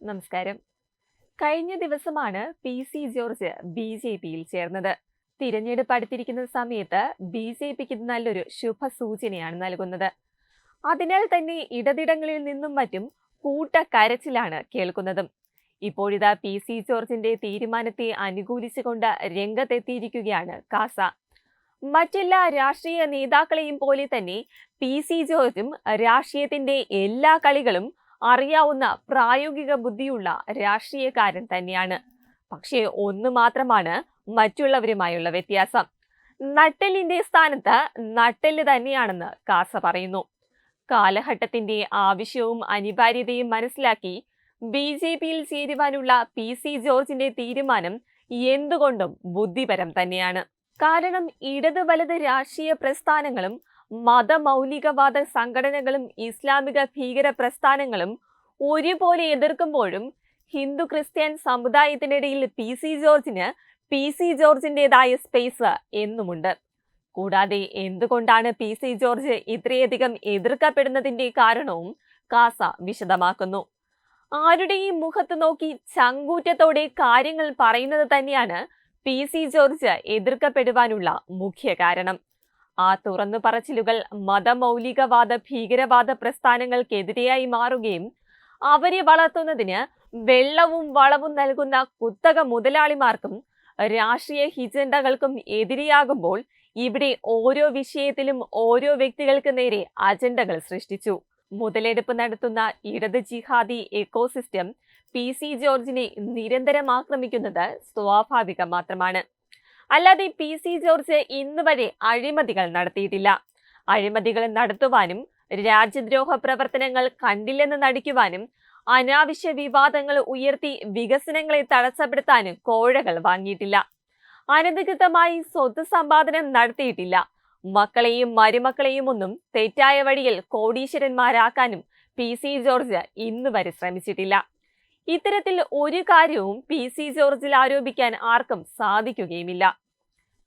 നമസ്കാരം. കഴിഞ്ഞ ദിവസമാണ് P C George B J പിയിൽ ചേർന്നത്. തിരഞ്ഞെടുപ്പ് അടുത്തിരിക്കുന്ന സമയത്ത് ബി ജെ പിക്ക് നല്ലൊരു ശുഭസൂചനയാണ് നൽകുന്നത്. അതിനാൽ തന്നെ ഇടതിടങ്ങളിൽ നിന്നും മറ്റും കൂട്ട കരച്ചിലാണ് കേൾക്കുന്നതും. ഇപ്പോഴിതാ പി സി ജോർജിന്റെ തീരുമാനത്തെ അനുകൂലിച്ചുകൊണ്ട് രംഗത്തെത്തിയിരിക്കുകയാണ് കാസ. മറ്റെല്ലാ രാഷ്ട്രീയ നേതാക്കളെയും പോലെ തന്നെ പി സി ജോർജും രാഷ്ട്രീയത്തിന്റെ എല്ലാ കളികളും അറിയാവുന്ന പ്രായോഗിക ബുദ്ധിയുള്ള രാഷ്ട്രീയക്കാരൻ തന്നെയാണ്. പക്ഷേ ഒന്ന് മാത്രമാണ് മറ്റുള്ളവരുമായുള്ള വ്യത്യാസം. നട്ടെല്ലിന്റെ സ്ഥാനത്ത് നട്ടെൽ തന്നെയാണെന്ന് കാസ പറയുന്നു. കാലഘട്ടത്തിന്റെ ആവശ്യവും അനിവാര്യതയും മനസ്സിലാക്കി ബി ജെ പിയിൽ ചേരുവാനുള്ള പി സി ജോർജിന്റെ തീരുമാനം എന്തുകൊണ്ടും ബുദ്ധിപരം തന്നെയാണ്. കാരണം ഇടത് വലത് രാഷ്ട്രീയ പ്രസ്ഥാനങ്ങളും മതമൗലികവാദ സംഘടനകളും ഇസ്ലാമിക ഭീകര പ്രസ്ഥാനങ്ങളും ഒരുപോലെ എതിർക്കുമ്പോഴും ഹിന്ദു ക്രിസ്ത്യൻ സമുദായത്തിനിടയിൽ പി സി ജോർജിന് പി സി ജോർജിന്റെതായ സ്പേസ് എന്നുമുണ്ട്. കൂടാതെ എന്തുകൊണ്ടാണ് പി സി ജോർജ് ഇത്രയധികം എതിർക്കപ്പെടുന്നതിന്റെ കാരണവും കാസ വിശദമാക്കുന്നു. ആരുടെയും മുഖത്ത് നോക്കി ചങ്കൂറ്റത്തോടെ കാര്യങ്ങൾ പറയുന്നത് തന്നെയാണ് പി സി ജോർജ് എതിർക്കപ്പെടുവാനുള്ള മുഖ്യ കാരണം. ആ തുറന്നു പറച്ചിലുകൾ മതമൗലികവാദ ഭീകരവാദ പ്രസ്ഥാനങ്ങൾക്കെതിരെയായി മാറുകയും അവരെ വളർത്തുന്നതിന് വെള്ളവും വളവും നൽകുന്ന കുത്തക മുതലാളിമാർക്കും രാഷ്ട്രീയ ഹിജണ്ടകൾക്കും എതിരെയാകുമ്പോൾ ഇവിടെ ഓരോ വിഷയത്തിലും ഓരോ വ്യക്തികൾക്ക് നേരെ അജണ്ടകൾ സൃഷ്ടിച്ചു. മുതലെടുപ്പ് നടത്തുന്ന ഇടത് ജിഹാദി എക്കോസിസ്റ്റം പി സി ജോർജിനെ നിരന്തരം ആക്രമിക്കുന്നത് സ്വാഭാവികം മാത്രമാണ്. അല്ലാതെ പി സി ജോർജ് ഇന്ന് വരെ അഴിമതികൾ നടത്തിയിട്ടില്ല. അഴിമതികൾ നടത്തുവാനും രാജ്യദ്രോഹ പ്രവർത്തനങ്ങൾ കണ്ടില്ലെന്ന് നടിക്കുവാനും അനാവശ്യ വിവാദങ്ങൾ ഉയർത്തി വികസനങ്ങളെ തടസ്സപ്പെടുത്താനും കോഴകൾ വാങ്ങിയിട്ടില്ല. അനധികൃതമായി സ്വത്ത് സമ്പാദനം നടത്തിയിട്ടില്ല. മക്കളെയും മരുമക്കളെയും ഒന്നും തെറ്റായ വഴിയിൽ കോടീശ്വരന്മാരാക്കാനും പി സി ജോർജ് ഇന്ന് വരെ ശ്രമിച്ചിട്ടില്ല. ഇത്തരത്തിൽ ഒരു കാര്യവും പി സി ജോർജിൽ ആരോപിക്കാൻ ആർക്കും സാധിക്കുകയുമില്ല.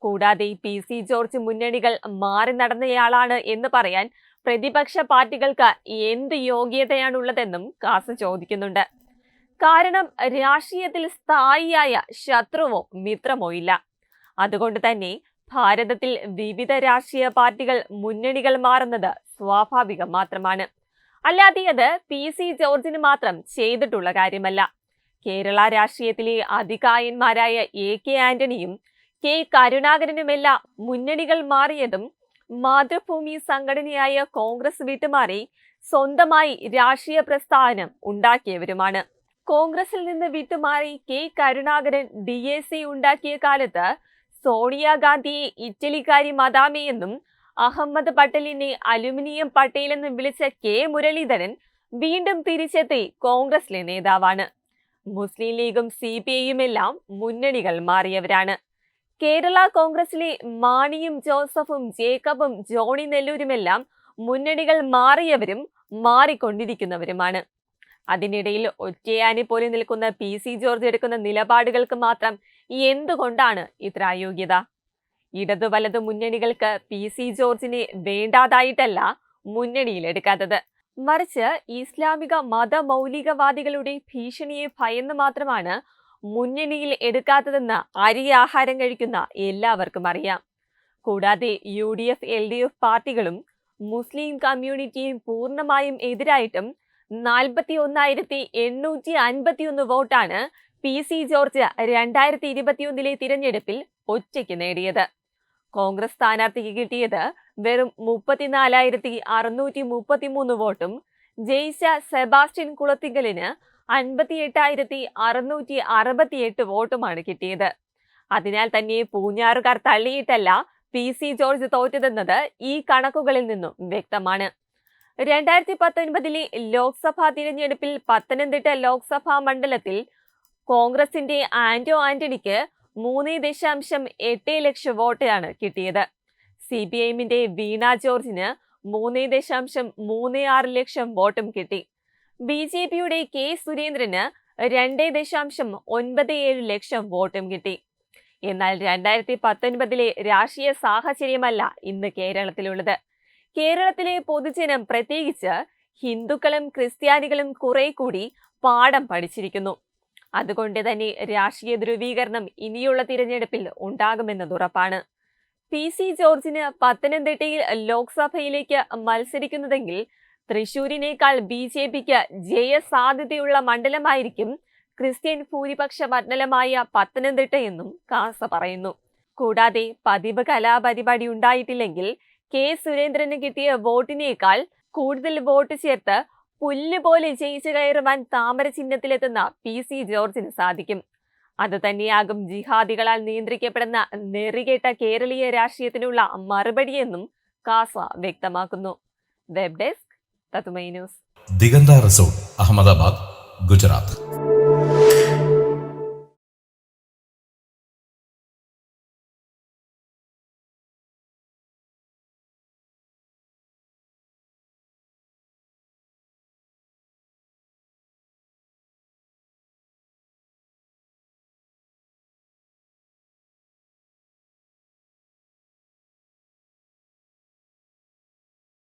കൂടാതെ പി സി ജോർജ് മുന്നണികൾ മാറി നടന്നയാളാണ് എന്ന് പറയാൻ പ്രതിപക്ഷ പാർട്ടികൾക്ക് എന്ത് യോഗ്യതയാണുള്ളതെന്നും കാസ ചോദിക്കുന്നുണ്ട്. കാരണം രാഷ്ട്രീയത്തിൽ സ്ഥായിയായ ശത്രുവോ മിത്രമോ ഇല്ല. അതുകൊണ്ട് തന്നെ ഭാരതത്തിൽ വിവിധ രാഷ്ട്രീയ പാർട്ടികൾ മുന്നണികൾ മാറുന്നത് സ്വാഭാവികം മാത്രമാണ്. അല്ലാതെ അത് പി. സി. ജോർജിന് മാത്രം ചെയ്തിട്ടുള്ള കാര്യമല്ല. കേരള രാഷ്ട്രീയത്തിലെ അധികായന്മാരായ എ. കെ. ആന്റണിയും കെ. കരുണാകരനുമെല്ലാം മുന്നണികൾ മാറിയതും മാതൃഭൂമി സംഘടനയായ കോൺഗ്രസ് വിട്ടുമാറി സ്വന്തമായി രാഷ്ട്രീയ പ്രസ്ഥാനം ഉണ്ടാക്കിയവരുമാണ്. കോൺഗ്രസിൽ നിന്ന് വിട്ടുമാറി K. Karunakaran D. A. C. ഉണ്ടാക്കിയ കാലത്ത് സോണിയാഗാന്ധിയെ ഇറ്റലിക്കാരി മദാമയെന്നും അഹമ്മദ് പട്ടേലിനെ അലുമിനിയം പട്ടേൽ എന്ന് വിളിച്ച കെ മുരളീധരൻ വീണ്ടും തിരിച്ചെത്തി കോൺഗ്രസിലെ നേതാവാണ്. മുസ്ലിം ലീഗും സി പി ഐയും എല്ലാം മുന്നണികൾ മാറിയവരാണ്. കേരള കോൺഗ്രസിലെ മാണിയും ജോസഫും ജേക്കബും ജോണി നെല്ലൂരുമെല്ലാം മുന്നണികൾ മാറിയവരും മാറിക്കൊണ്ടിരിക്കുന്നവരുമാണ്. അതിനിടയിൽ ഒറ്റയാനി പോലെ നിൽക്കുന്ന പി സി ജോർജ് എടുക്കുന്ന നിലപാടുകൾക്ക് മാത്രം എന്തുകൊണ്ടാണ് ഇത്ര അയോഗ്യത? ഇടതു വലതു മുന്നണികൾക്ക് പി സി ജോർജിനെ വേണ്ടാതായിട്ടല്ല മുന്നണിയിലെടുക്കാത്തത് മറിച്ച് ഇസ്ലാമിക മതമൗലികവാദികളുടെ ഭീഷണിയെ ഭയന്ന് മാത്രമാണ് മുന്നണിയിൽ എടുക്കാത്തതെന്ന് അരി ആഹാരം കഴിക്കുന്ന എല്ലാവർക്കും അറിയാം. കൂടാതെ U D F L D F പാർട്ടികളും മുസ്ലിം കമ്മ്യൂണിറ്റിയും പൂർണമായും എതിരായിട്ടും നാൽപ്പത്തി ഒന്നായിരത്തി എണ്ണൂറ്റി അൻപത്തിയൊന്ന് വോട്ടാണ് പി സി ജോർജ് രണ്ടായിരത്തി ഇരുപത്തിയൊന്നിലെ തിരഞ്ഞെടുപ്പിൽ ഒറ്റയ്ക്ക് നേടിയത്. കോൺഗ്രസ് സ്ഥാനാർത്ഥിക്ക് കിട്ടിയത് വെറും മുപ്പത്തിനാലായിരത്തി അറുന്നൂറ്റി മുപ്പത്തിമൂന്ന് വോട്ടും ജയിച്ച സെബാസ്റ്റ്യൻ കുളത്തിങ്കലിന് അൻപത്തി എട്ടായിരത്തി അറുന്നൂറ്റി അറുപത്തിയെട്ട് വോട്ടുമാണ് കിട്ടിയത്. അതിനാൽ തന്നെ പൂഞ്ഞാറുകാർ തള്ളിയിട്ടല്ല പി സി ജോർജ് തോറ്റതെന്നത് ഈ കണക്കുകളിൽ നിന്നും വ്യക്തമാണ്. രണ്ടായിരത്തി പത്തൊൻപതിലെ ലോക്സഭാ തിരഞ്ഞെടുപ്പിൽ പത്തനംതിട്ട ലോക്സഭാ മണ്ഡലത്തിൽ കോൺഗ്രസിന്റെ ആന്റോ ആന്റണിക്ക് മൂന്ന് ദശാംശം എട്ട് ലക്ഷം വോട്ടാണ് കിട്ടിയത്. സി പി ഐഎമ്മിന്റെ വീണ ജോർജിന് മൂന്ന് ദശാംശം മൂന്ന് ആറ് ലക്ഷം വോട്ടും കിട്ടി. ബി ജെ പിയുടെ കെ സുരേന്ദ്രന് രണ്ട് ദശാംശം ഒൻപത് ഏഴ് ലക്ഷം വോട്ടും കിട്ടി. എന്നാൽ രണ്ടായിരത്തി പത്തൊൻപതിലെ രാഷ്ട്രീയ സാഹചര്യമല്ല ഇന്ന് കേരളത്തിലുള്ളത്. കേരളത്തിലെ പൊതുജനം പ്രത്യേകിച്ച് ഹിന്ദുക്കളും ക്രിസ്ത്യാനികളും കുറെ കൂടി പാഠം പഠിച്ചിരിക്കുന്നു. അതുകൊണ്ട് തന്നെ രാഷ്ട്രീയ ധ്രുവീകരണം ഇനിയുള്ള തിരഞ്ഞെടുപ്പിൽ ഉണ്ടാകുമെന്നത് ഉറപ്പാണ്. പി സി ജോർജിന് പത്തനംതിട്ടയിൽ ലോക്സഭയിലേക്ക് മത്സരിക്കുന്നതെങ്കിൽ തൃശൂരിനേക്കാൾ ബി ജെ പിക്ക് ജയ സാധ്യതയുള്ള മണ്ഡലമായിരിക്കും ക്രിസ്ത്യൻ ഭൂരിപക്ഷ മണ്ഡലമായ പത്തനംതിട്ടയെന്നും കാസ പറയുന്നു. കൂടാതെ പതിവ് കലാപരിപാടി ഉണ്ടായിട്ടില്ലെങ്കിൽ കെ സുരേന്ദ്രന് കിട്ടിയ വോട്ടിനേക്കാൾ കൂടുതൽ വോട്ട് ചേർത്ത് പുല്ല് പോലെ ജയിച്ചു കയറുവാൻ താമര ചിഹ്നത്തിലെത്തുന്ന പി സി ജോർജിന് സാധിക്കും. അത് തന്നെയാകും ജിഹാദികളാൽ നിയന്ത്രിക്കപ്പെടുന്ന നെറികെട്ട കേരളീയ രാഷ്ട്രീയത്തിനുള്ള മറുപടിയെന്നും കാസ വ്യക്തമാക്കുന്നു. വെബ് ഡെസ്ക് തത്തുമൈ ന്യൂസ്. ദിഗന്ത റിസോർട്ട് അഹമ്മദാബാദ് ഗുജറാത്ത്.